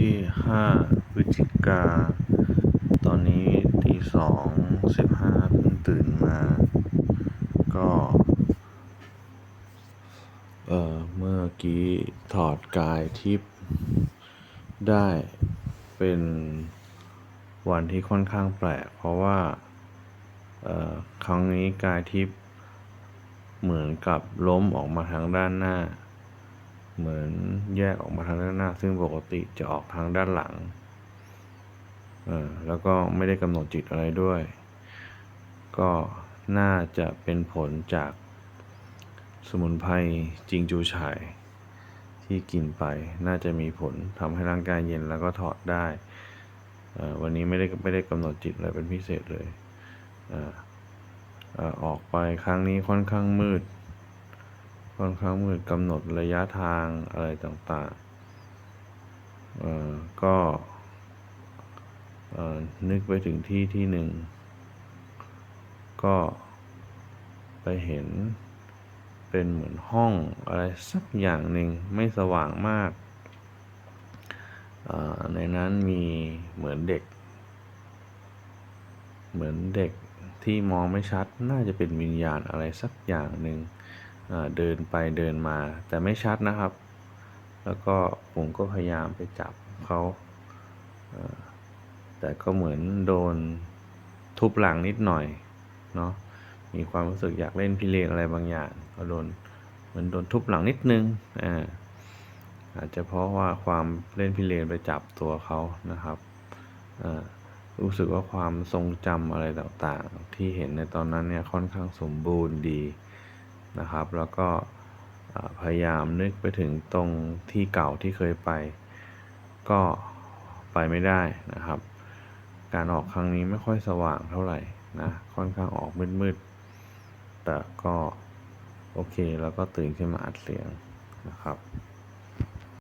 ที่ห้าพฤศจิกา ตอนนี้ตีสองสิบห้าเพิ่งตื่นมา ก็ เออเมื่อกี้ถอดกายทิพย์ได้เป็นวันที่ค่อนข้างแปลก เพราะว่า เออครั้งนี้กายทิพย์เหมือนกับล้มออกมาทางด้านหน้า เหมือนแยกออกมาทางด้านหน้า ซึ่งปกติจะออกทางด้านหลังแล้วก็ไม่ได้กำหนดจิตอะไรด้วย ก็น่าจะเป็นผลจากสมุนไพรจิงจูฉายที่กินไป น่าจะมีผลทำให้ร่างกายเย็นแล้วก็ถอดได้อ่อวันนี้ไม่ได้ไม่ได้กำหนดจิตอะไรเป็นพิเศษเลยอ่อเอ่อออกไปครั้งนี้ค่อนข้างมืด ค่อนข้างมืดกำหนดระยะทางอะไรต่างๆ เอ่อ ก็นึกไปถึงที่ที่หนึ่ง ก็ไปเห็นเป็นเหมือนห้องอะไรสักอย่างหนึ่งไม่สว่างมากาในนั้นมีเหมือนเด็ก เหมือนเด็กที่มองไม่ชัดน่าจะเป็นวิญญาณอะไรสักอย่างหนึ่ง เดินไปเดินมา แต่ไม่ชัดนะครับ แล้วก็ผมก็พยายามไปจับเขาแต่ก็เหมือนโดนทุบหลังนิดหน่อยเนาะมีความรู้สึกอยากเล่นพิเรนอะไรบางอย่างก็โดนเหมือนโดนทุบหลังนิดนึงอ่าอาจจะเพราะว่าความเล่นพิเรนไปจับตัวเขานะครับรู้สึกว่าความทรงจำอะไรต่างๆ ที่เห็นในตอนนั้นเนี่ยค่อนข้างสมบูรณ์ดี นะครับ แล้วก็พยายามนึกไปถึงตรงที่เก่าที่เคยไป ก็ไปไม่ได้นะครับ การออกครั้งนี้ไม่ค่อยสว่างเท่าไหร่นะค่อนข้างออกมืดๆแต่ก็โอเคแล้วก็ตื่นขึ้นมาอัดเสียงนะครับ